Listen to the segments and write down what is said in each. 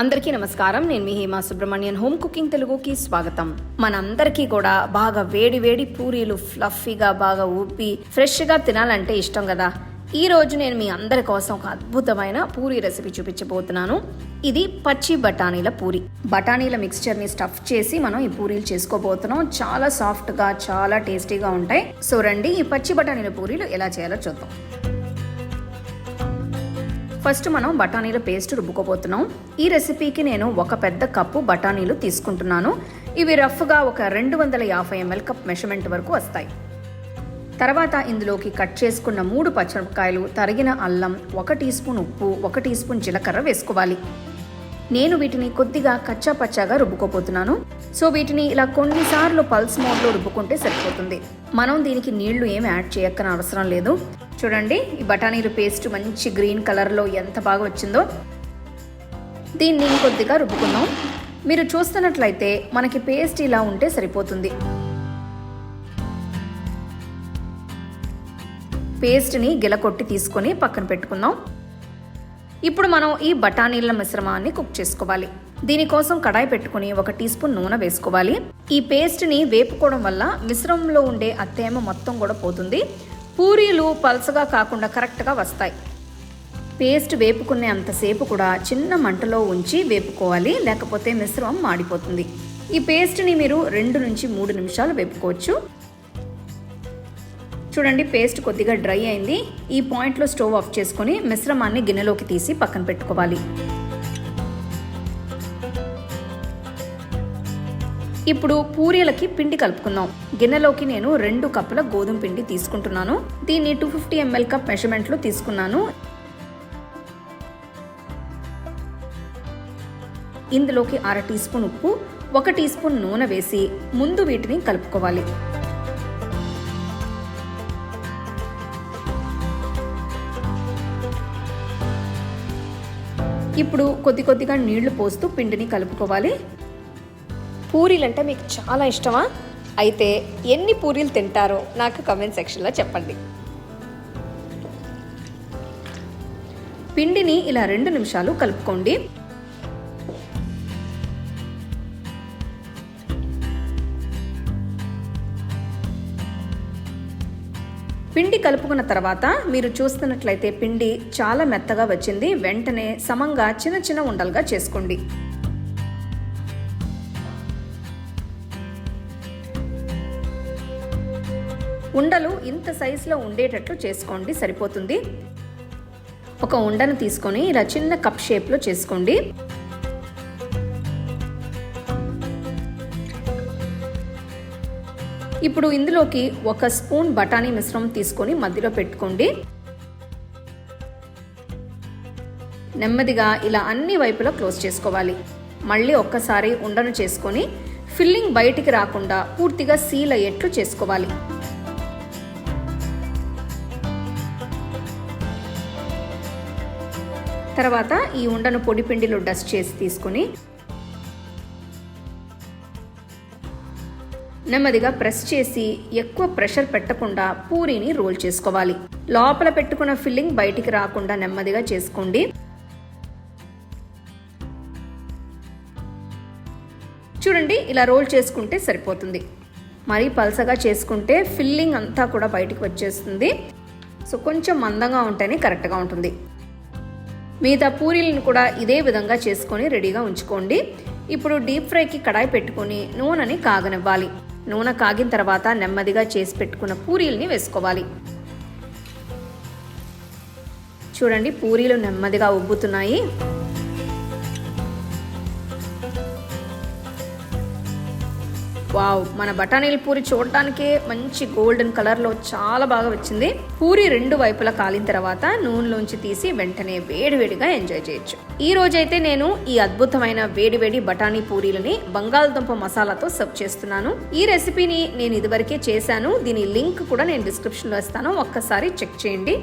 అందరికీ నమస్కారం. నేను మీ హేమా సుబ్రహ్మణ్యన్. హోమ్ కుకింగ్ తెలుగుకి స్వాగతం. మనందరికీ కూడా బాగా వేడి వేడి పూరీలు ఫ్లఫీగా బాగా ఊపి ఫ్రెష్గా తినాలంటే ఇష్టం కదా? ఈ రోజు నేను మీ అందరి కోసం ఒక అద్భుతమైన పూరీ రెసిపీ చూపించబోతున్నాను. ఇది పచ్చి బఠానీల పూరి. బఠానీల మిక్స్చర్ని స్టఫ్ చేసి మనం ఈ పూరీలు చేసుకోబోతున్నాం. చాలా సాఫ్ట్గా చాలా టేస్టీగా ఉంటాయి. సో రండి ఈ పచ్చి బఠానీల పూరీలు ఎలా చేయాలో చూద్దాం. ఫస్ట్ మనం బఠానీల పేస్ట్ రుబ్బుకోబోతున్నాం. ఈ రెసిపీకి నేను ఒక పెద్ద కప్పు బఠానీలు తీసుకుంటున్నాను. ఇవి రఫ్గా ఒక రెండు వందల యాభై ఎంఎల్ కప్ మెషర్మెంట్ వరకు వస్తాయి. తర్వాత ఇందులోకి కట్ చేసుకున్న మూడు పచ్చిమిరపకాయలు తరిగిన అల్లం ఒక టీ స్పూన్ ఉప్పు ఒక టీ స్పూన్ జీలకర్ర వేసుకోవాలి. నేను వీటిని కొద్దిగా కచ్చా పచ్చాగా రుబ్బుకోపోతున్నాను సో వీటిని ఇలా కొన్నిసార్లు పల్స్ మోడ్లో రుబ్బుకుంటే సరిపోతుంది. మనం దీనికి నీళ్ళు ఏమి యాడ్ చేయక్కన అవసరం లేదు. చూడండి ఈ బఠానీలు పేస్ట్ మంచి గ్రీన్ కలర్లో ఎంత బాగా వచ్చిందో. దీన్ని కొద్దిగా రుబ్బుకుందాం. మీరు చూస్తున్నట్లయితే మనకి పేస్ట్ ఇలా ఉంటే సరిపోతుంది. పేస్ట్ని గిలకొట్టి తీసుకొని పక్కన పెట్టుకుందాం. ఇప్పుడు మనం ఈ బఠానీల మిశ్రమాన్ని కుక్ చేసుకోవాలి. దీనికోసం కడాయి పెట్టుకుని ఒక టీ స్పూన్ నూనె వేసుకోవాలి. ఈ పేస్ట్ని వేపుకోవడం వల్ల మిశ్రమంలో ఉండే ఆ తేమ మొత్తం కూడా పోతుంది. పూరీలు పలసగా కాకుండా కరెక్ట్గా వస్తాయి. పేస్ట్ వేపుకునే అంతసేపు కూడా చిన్న మంటలో ఉంచి వేపుకోవాలి. లేకపోతే మిశ్రమం మాడిపోతుంది. ఈ పేస్ట్ని మీరు రెండు నుంచి మూడు నిమిషాలు వేపుకోవచ్చు. చూడండి పేస్ట్ కొద్దిగా డ్రై అయింది. ఈ పాయింట్లో స్టవ్ ఆఫ్ చేసుకొని మిశ్రమాన్ని గిన్నెలోకి తీసి పక్కన పెట్టుకోవాలి. ఇప్పుడు పూరీలకి పిండి కలుపుకుందాం. గిన్నెలోకి నేను రెండు కప్పుల గోధుమ పిండి తీసుకుంటున్నాను. దీన్ని టూ ఫిఫ్టీ ఎంఎల్ కప్ మెజర్మెంట్లో తీసుకున్నాను. ఇందులోకి అర టీ స్పూన్ ఉప్పు ఒక టీ స్పూన్ నూనె వేసి ముందు వీటిని కలుపుకోవాలి. ఇప్పుడు కొద్ది కొద్దిగా నీళ్ళు పోస్తూ పిండిని కలుపుకోవాలి. పూరీలు అంటే మీకు చాలా ఇష్టమా? అయితే ఎన్ని పూరీలు తింటారో నాకు కమెంట్ సెక్షన్లో చెప్పండి. పిండిని ఇలా రెండు నిమిషాలు కలుపుకోండి. పిండి కలుపుకున్న తర్వాత మీరు చూస్తున్నట్లయితే పిండి చాలా మెత్తగా వచ్చింది. వెంటనే సమంగా చిన్న చిన్న ఉండలుగా చేసుకోండి. ఉండలు ఇంత సైజులో ఉండేటట్లు చేసుకోండి సరిపోతుంది. ఒక ఉండను తీసుకొని ఇలా చిన్న కప్ షేప్లో చేసుకోండి. ఇప్పుడు ఇందులోకి ఒక స్పూన్ బఠానీ మిశ్రమం తీసుకొని మధ్యలో పెట్టుకోండి. నెమ్మదిగా ఇలా అన్ని వైపులా క్లోజ్ చేసుకోవాలి. మళ్ళీ ఒక్కసారి ఉండను చేసుకొని ఫిల్లింగ్ బయటికి రాకుండా పూర్తిగా సీల్ అయ్యేట్లు చేసుకోవాలి. తర్వాత ఈ ఉండను పొడి పిండిలో డస్ట్ చేసి తీసుకొని నెమ్మదిగా ప్రెస్ చేసి ఎక్కువ ప్రెషర్ పెట్టకుండా పూరీని రోల్ చేసుకోవాలి. లోపల పెట్టుకున్న ఫిల్లింగ్ బయటికి రాకుండా నెమ్మదిగా చేసుకోండి. చూడండి ఇలా రోల్ చేసుకుంటే సరిపోతుంది. మరీ పలసగా చేసుకుంటే ఫిల్లింగ్ అంతా కూడా బయటికి వచ్చేస్తుంది. సో కొంచెం మందంగా ఉంటేనే కరెక్ట్గా ఉంటుంది. మిగతా పూరీలను కూడా ఇదే విధంగా చేసుకొని రెడీగా ఉంచుకోండి. ఇప్పుడు డీప్ ఫ్రైకి కడాయి పెట్టుకొని నూనెని కాగనివ్వాలి. నూనె కాగిన తర్వాత నెమ్మదిగా చేసి పెట్టుకున్న పూరీల్ని వేసుకోవాలి. చూడండి పూరీలు నెమ్మదిగా ఉబ్బుతున్నాయి. వావ్ మన బఠానీల పూరి చూడటానికే మంచి గోల్డెన్ కలర్లో చాలా బాగా వచ్చింది. పూరి రెండు వైపులా కాలిన తర్వాత నూనెలోంచి తీసి వెంటనే వేడివేడిగా ఎంజాయ్ చేయొచ్చు. ఈ రోజైతే నేను ఈ అద్భుతమైన వేడివేడి బఠానీ పూరీలని బంగాళదుంప మసాలాతో సర్వ్ చేస్తున్నాను. ఈ రెసిపీని నేను ఇదివరకే చేశాను. దీని లింక్ కూడా నేను డిస్క్రిప్షన్లో ఇస్తాను. ఒక్కసారి చెక్ చేయండి.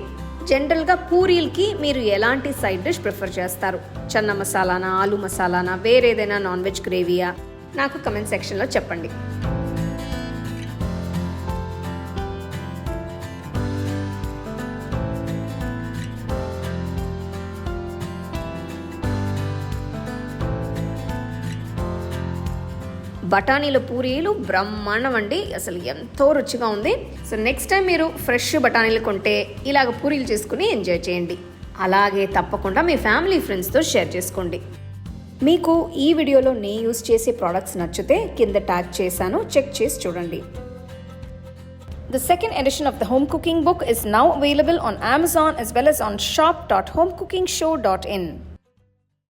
జనరల్గా పూరీలకి మీరు ఎలాంటి సైడ్ డిష్ ప్రిఫర్ చేస్తారు? చన్న మసాలానా ఆలు మసాలానా వేరేదైనా నాన్ వెజ్ గ్రేవీయా? నాకు కమెంట్ సెక్షన్లో చెప్పండి. బఠానీల పూరీలు బ్రహ్మాండం అండి. అసలు ఎంతో రుచిగా ఉంది. సో నెక్స్ట్ టైం మీరు ఫ్రెష్ బఠానీలు కొంటే ఇలాగ పూరీలు చేసుకుని ఎంజాయ్ చేయండి. అలాగే తప్పకుండా మీ ఫ్యామిలీ ఫ్రెండ్స్తో షేర్ చేసుకోండి. మీకు ఈ వీడియోలో నే యూస్ చేసే ప్రోడక్ట్స్ నచ్చితే కింద ట్యాగ్ చేశాను చెక్ చేసి చూడండి. The second edition of the home cooking book is now available on Amazon as well as on shop dot home cooking show dot in